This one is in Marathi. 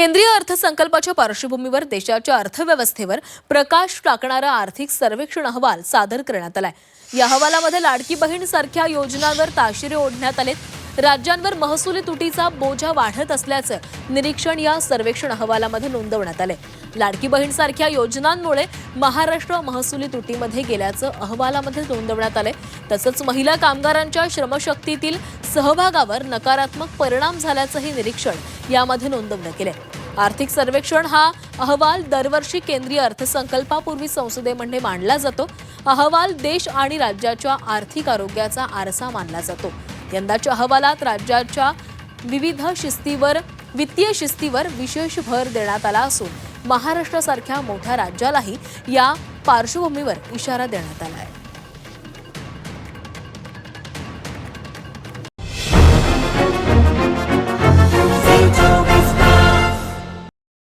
केंद्रीय अर्थसंकल्पाच्या पार्श्वभूमीवर देशाच्या अर्थव्यवस्थेवर प्रकाश टाकणारा आर्थिक सर्वेक्षण अहवाल सादर करण्यात आलाय. या अहवालामध्ये लाडकी बहीण सारख्या योजनांवर ताशिरे ओढण्यात आलेत. राज्यांवर महसुली तुटीचा बोजा वाढत असल्याचं निरीक्षण या सर्वेक्षण अहवालामध्ये नोंदवण्यात आले लाडकी बहीण सारख्या योजनांमुळे महाराष्ट्र महसुली तुटीमध्ये गेल्याचं अहवालामध्ये नोंदवण्यात आले तसंच महिला कामगारांच्या श्रमशक्तीतील सहभागावर नकारात्मक परिणाम झाल्याचंही निरीक्षण यामध्ये नोंदवण्यात केले आर्थिक सर्वेक्षण हा अहवाल दरवर्षी केंद्रीय अर्थसंकल्पापूर्वी संसदेमध्ये मांडला जातो. अहवाल देश आणि राज्याच्या आर्थिक आरोग्याचा आरसा मानला जातो. यंदाच्या अहवालात राज्याच्या विविध शिस्तीवर वित्तीय शिस्तीवर विशेष भर देण्यात आला असून महाराष्ट्रासारख्या मोठ्या राज्यालाही या पार्श्वभूमीवर इशारा देण्यात आला आहे.